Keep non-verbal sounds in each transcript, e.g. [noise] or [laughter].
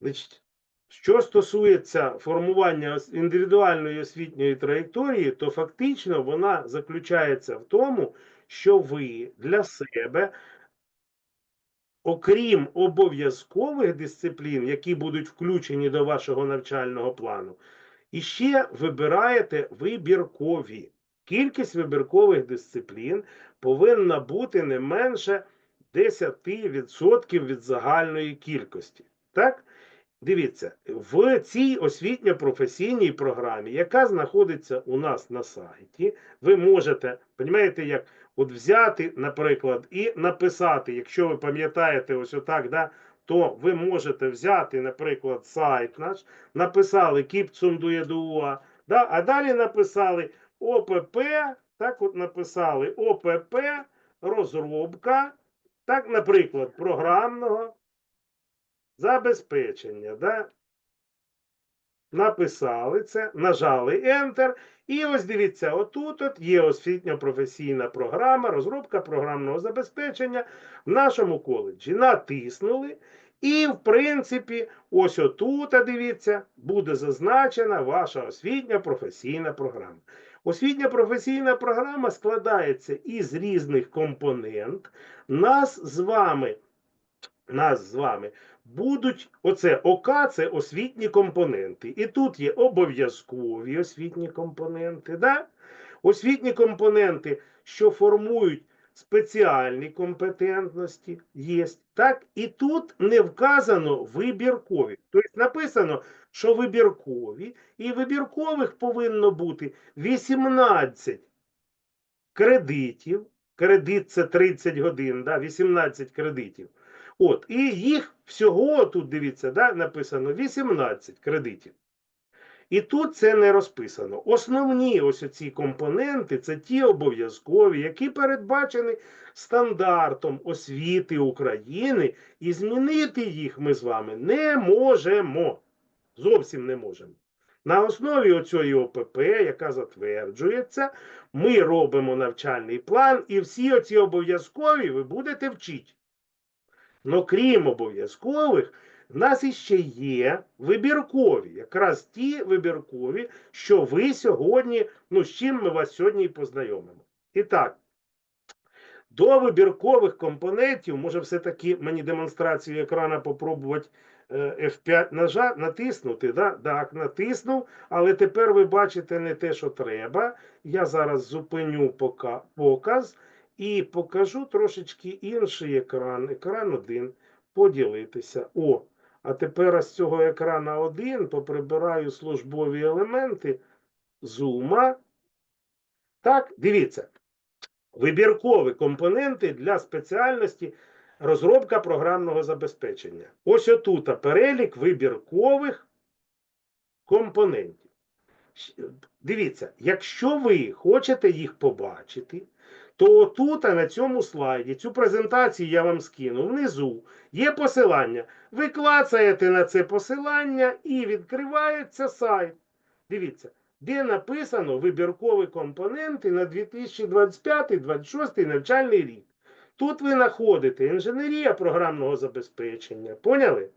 Значить, що стосується формування індивідуальної освітньої траєкторії, то фактично вона заключається в тому, що ви для себе, окрім обов'язкових дисциплін, які будуть включені до вашого навчального плану, іще вибираєте вибіркові. Кількість вибіркових дисциплін повинна бути не менше 10% від загальної кількості. Так? Дивіться, в цій освітньо-професійній програмі, яка знаходиться у нас на сайті, ви можете, розумієте, як от взяти, наприклад, і написати, якщо ви пам'ятаєте ось отак, да, то ви можете взяти, наприклад, сайт наш, написали Кіпцундуєдуа, да, а далі написали ОПП, так от написали ОПП, розробка, так, наприклад, програмного забезпечення. Да? Написали це, нажали Enter. І ось дивіться, отут от є освітньо-професійна програма, розробка програмного забезпечення в нашому коледжі. Натиснули. І, в принципі, ось отут, дивіться, буде зазначена ваша освітня професійна програма. Освітня професійна програма складається із різних компонент. Нас з вами, нас з вами будуть оце ОК це освітні компоненти. І тут є обов'язкові освітні компоненти. Да? Освітні компоненти, що формують спеціальні компетентності, є. Так? І тут не вказано вибіркові. Тобто написано, що вибіркові, і вибіркових повинно бути 18 кредитів. Кредит це 30 годин, да? 18 кредитів. От, і їх всього тут дивіться, да, написано 18 кредитів. І тут це не розписано. Основні ось ці компоненти це ті обов'язкові, які передбачені стандартом освіти України, і змінити їх ми з вами не можемо. Зовсім не можемо. На основі оцієї ОПП, яка затверджується, ми робимо навчальний план, і всі оці обов'язкові ви будете вчити. Но крім обов'язкових, в нас іще є вибіркові, якраз ті вибіркові, що ви сьогодні, ну з чим ми вас сьогодні і познайомимо. І так, до вибіркових компонентів, може, все-таки мені демонстрацію екрана попробувати е, F5 нажа, натиснути. Да? Так, натиснув, але тепер ви бачите не те, що треба. Я зараз зупиню пока, показ і покажу трошечки інший екран. Екран 1. Поділитися. О, а тепер з цього екрана 1 поприбираю службові елементи зума. Так, дивіться. Вибіркові компоненти для спеціальності розробка програмного забезпечення. Ось отут перелік вибіркових компонентів. Дивіться, якщо ви хочете їх побачити, то отут а на цьому слайді цю презентацію я вам скину внизу. Є посилання. Ви клацаєте на це посилання і відкривається сайт. Дивіться, де написано вибіркові компоненти на 2025-2026 навчальний рік. Тут ви знаходите інженерія програмного забезпечення. Поняли?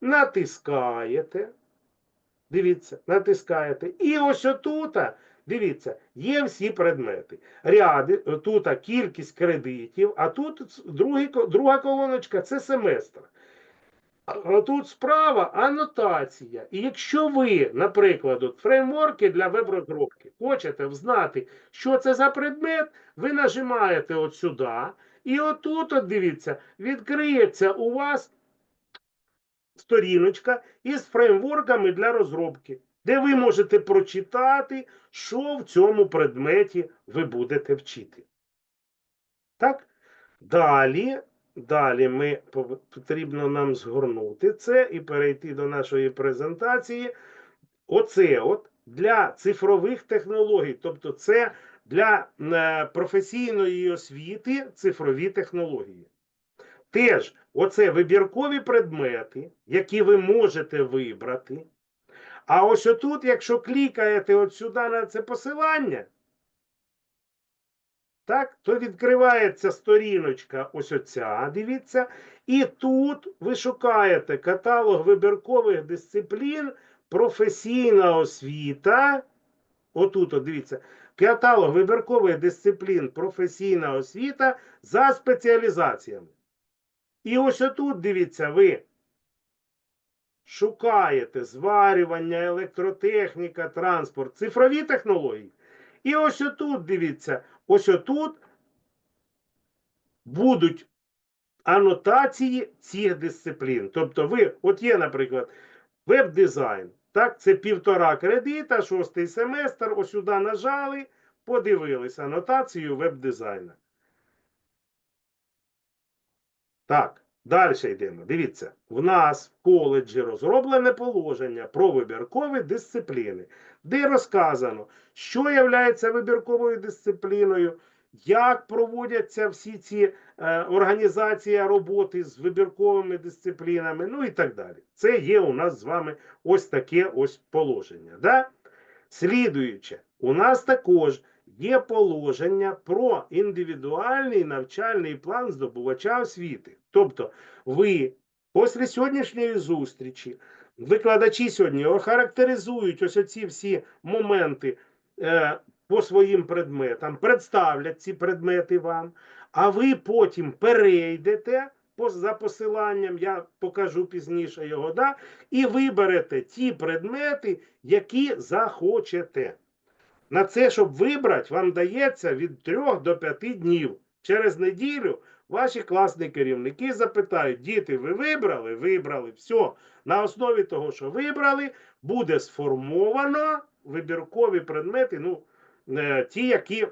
Натискаєте. Дивіться, натискаєте. І ось отут, дивіться, є всі предмети. Ряди, тут кількість кредитів, а тут другий, друга колоночка це семестр. А тут справа анотація. І якщо ви, наприклад, фреймворки для веб-розробки хочете взнати, що це за предмет, ви нажимаєте от сюди, і отут, от дивіться, відкриється у вас сторіночка із фреймворками для розробки, де ви можете прочитати, що в цьому предметі ви будете вчити. Так? Далі, далі ми потрібно нам згорнути це і перейти до нашої презентації. Оце от для цифрових технологій, тобто це для е, професійної освіти цифрові технології. Теж оце вибіркові предмети, які ви можете вибрати. А ось отут, якщо клікаєте от сюди на це посилання, так, то відкривається сторіночка ось оця, дивіться, і тут ви шукаєте каталог вибіркових дисциплін, професійна освіта. Отут, от дивіться, каталог вибіркових дисциплін, професійна освіта за спеціалізаціями. І ось отут, дивіться, ви шукаєте зварювання, електротехніка, транспорт, цифрові технології. І ось отут, дивіться, ось отут будуть анотації цих дисциплін. Тобто, ви, от є, наприклад, веб-дизайн. Так, це півтора кредита, шостий семестр. Ось сюди нажали, подивилися анотацію веб-дизайна. Так, далі йдемо. Дивіться, в нас в коледжі розроблене положення про вибіркові дисципліни, де розказано, що є вибірковою дисципліною, як проводяться всі ці е, організації роботи з вибірковими дисциплінами, ну і так далі. Це є у нас з вами ось таке ось положення. Да? Слідуюче, у нас також є положення про індивідуальний навчальний план здобувача освіти. Тобто, ви після сьогоднішньої зустрічі, викладачі сьогодні охарактеризують ось оці всі моменти е, по своїм предметам, представлять ці предмети вам, а ви потім перейдете за посиланням, я покажу пізніше його, да, і виберете ті предмети, які захочете. На це, щоб вибрати, вам дається від 3 до 5 днів. Через неділю ваші класні керівники запитають: діти, ви вибрали? Вибрали. Все. На основі того, що вибрали, буде сформовано вибіркові предмети, ну, е, ті, які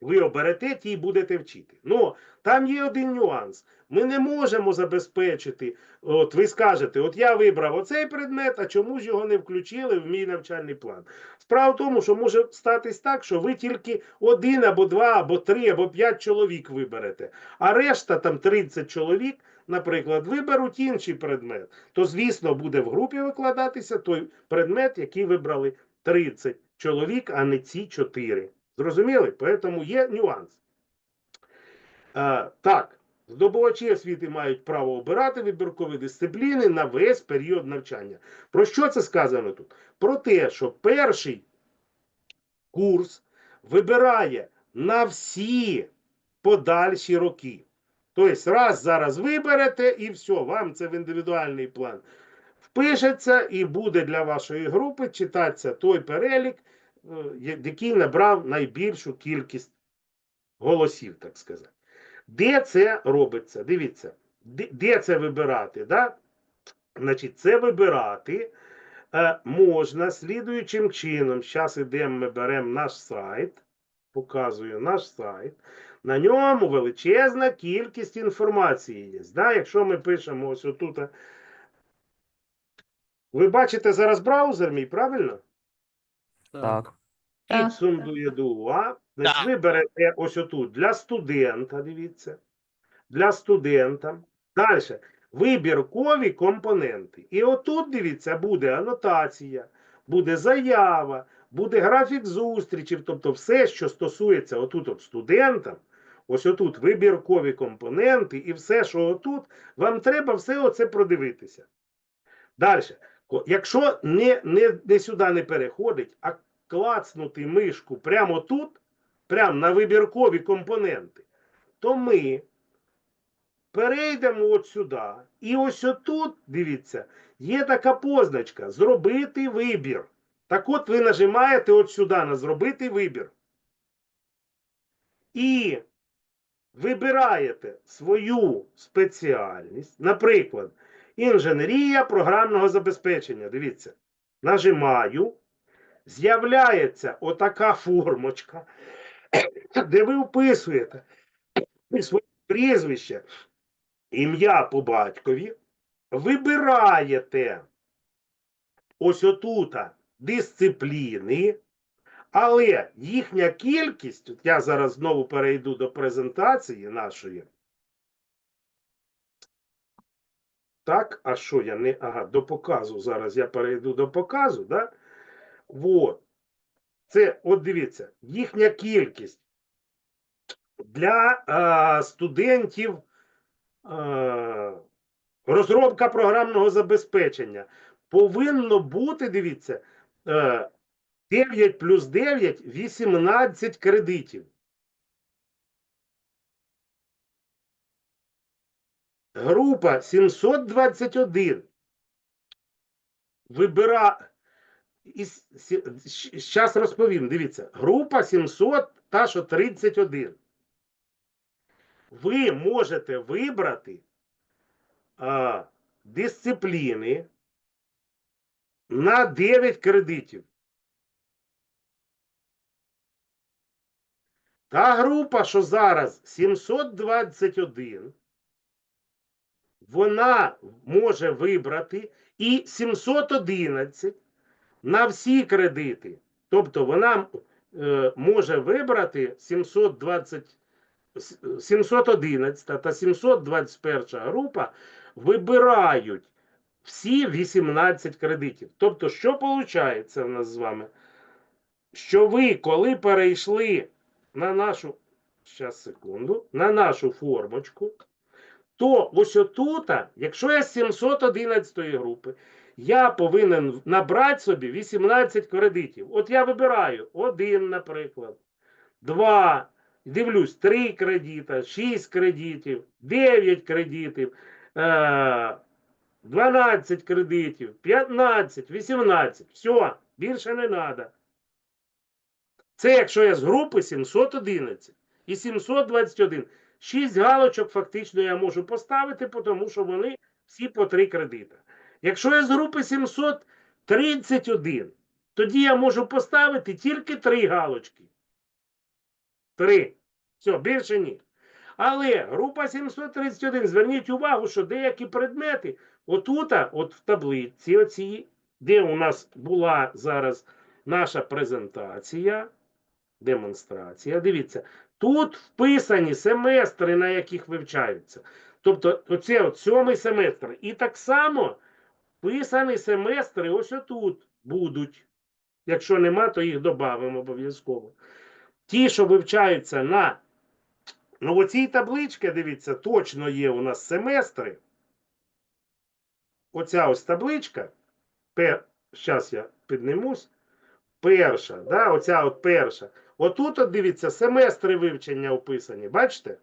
ви оберете, ті й будете вчити. Ну, там є один нюанс. Ми не можемо забезпечити. От ви скажете, от я вибрав оцей предмет, а чому ж його не включили в мій навчальний план? Справа в тому, що може статись так, що ви тільки один або два, або три, або п'ять чоловік виберете, а решта там 30 чоловік, наприклад, виберуть інший предмет. То, звісно, буде в групі викладатися той предмет, який вибрали 30 чоловік, а не ці 4. Зрозуміли? Тому є нюанс. А, так, здобувачі освіти мають право обирати вибіркові дисципліни на весь період навчання. Про що це сказано тут? Про те, що перший курс вибирає на всі подальші роки. Тобто, раз зараз виберете, і все, вам це в індивідуальний план впишеться, і буде для вашої групи читатися той перелік, е, який набрав найбільшу кількість голосів, так сказати. Де це робиться? Дивіться, де, це вибирати? Да? Значить, це вибирати е, можна слідуючим чином. Зараз ідемо, ми беремо наш сайт, показую наш сайт. На ньому величезна кількість інформації є. Да? Якщо ми пишемо ось отут. е, Ви бачите зараз браузер мій, правильно? Так. Так. Підсум. Значить, ви берете ось отут для студента, дивіться. Для студента. Далі. Вибіркові компоненти. І отут, дивіться, буде анотація, буде заява, буде графік зустрічів, тобто все, що стосується отут от студентам, ось отут вибіркові компоненти і все, що отут, вам треба все оце продивитися. Далі. Якщо не, не, не сюди не переходить, а клацнути мишку прямо тут, прямо на вибіркові компоненти, то ми перейдемо от сюди. І ось отут, дивіться, є така позначка Зробити вибір. Так от ви нажимаєте от сюди на зробити вибір. І вибираєте свою спеціальність, наприклад, інженерія програмного забезпечення. Дивіться, нажимаю з'являється отака формочка, [clears throat] де ви вписуєте своє прізвище, ім'я по батькові, вибираєте ось отута дисципліни, але їхня кількість, от я зараз знову перейду до презентації нашої. Так, а що я не. Ага, до показу. Зараз я перейду до показу, да? Вот. Це, от дивіться, їхня кількість для е, студентів е, розробка програмного забезпечення повинно бути, дивіться, е, 9 плюс 9 18 кредитів. Група 721. Вибира. Зараз розповім. Дивіться. Група 700 та що 31. Ви можете вибрати а, дисципліни на 9 кредитів. Та група, що зараз 721, вона може вибрати і 711 на всі кредити. Тобто вона е, може вибрати 720, 711 та 721 група вибирають всі 18 кредитів. Тобто, що виходить в нас з вами? Що ви, коли перейшли на нашу, щас, секунду, на нашу формочку, то ось отута, якщо я з 711 групи, я повинен набрати собі 18 кредитів. От я вибираю один, наприклад, два, дивлюсь, три кредита, 6 кредитів, 9 кредитів, е, 12 кредитів, 15, 18. Все, більше не треба. Це якщо я з групи 711 і 721. 6 галочок фактично я можу поставити, тому що вони всі по 3 кредита. Якщо я з групи 731, тоді я можу поставити тільки 3 галочки. 3. Все, більше ні. Але група 731, зверніть увагу, що деякі предмети, отута, от в таблиці, оці, де у нас була зараз наша презентація, демонстрація. Дивіться, тут вписані семестри, на яких вивчаються. Тобто, оце от сьомий семестр. І так само вписані семестри ось отут будуть. Якщо нема, то їх додамо обов'язково. Ті, що вивчаються на. Ну, оцій табличці, дивіться, точно є у нас семестри. Оця ось табличка. Зараз я піднимусь. Перша, да, оця от перша. Отут, от дивіться, семестри вивчення описані, бачите?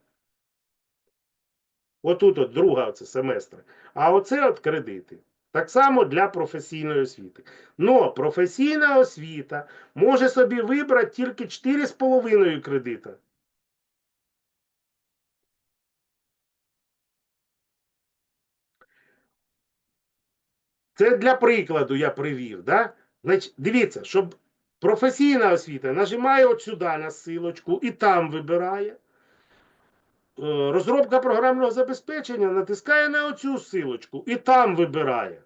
Отут от друга оце семестри. А оце от кредити. Так само для професійної освіти. Но професійна освіта може собі вибрати тільки 4,5 кредита. Це для прикладу я привів. Да? Значить, дивіться, щоб професійна освіта нажимає от сюди на силочку і там вибирає. Е, Розробка програмного забезпечення натискає на оцю силочку і там вибирає.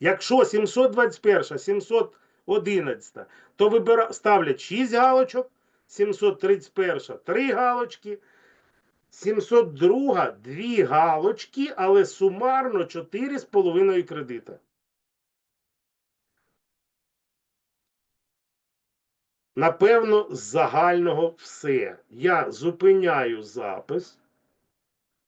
Якщо 721, 711, то вибира... ставлять 6 галочок, 731 3 галочки, 702 2 галочки, але сумарно 4,5 кредита. Напевно, з загального все. Я зупиняю запис.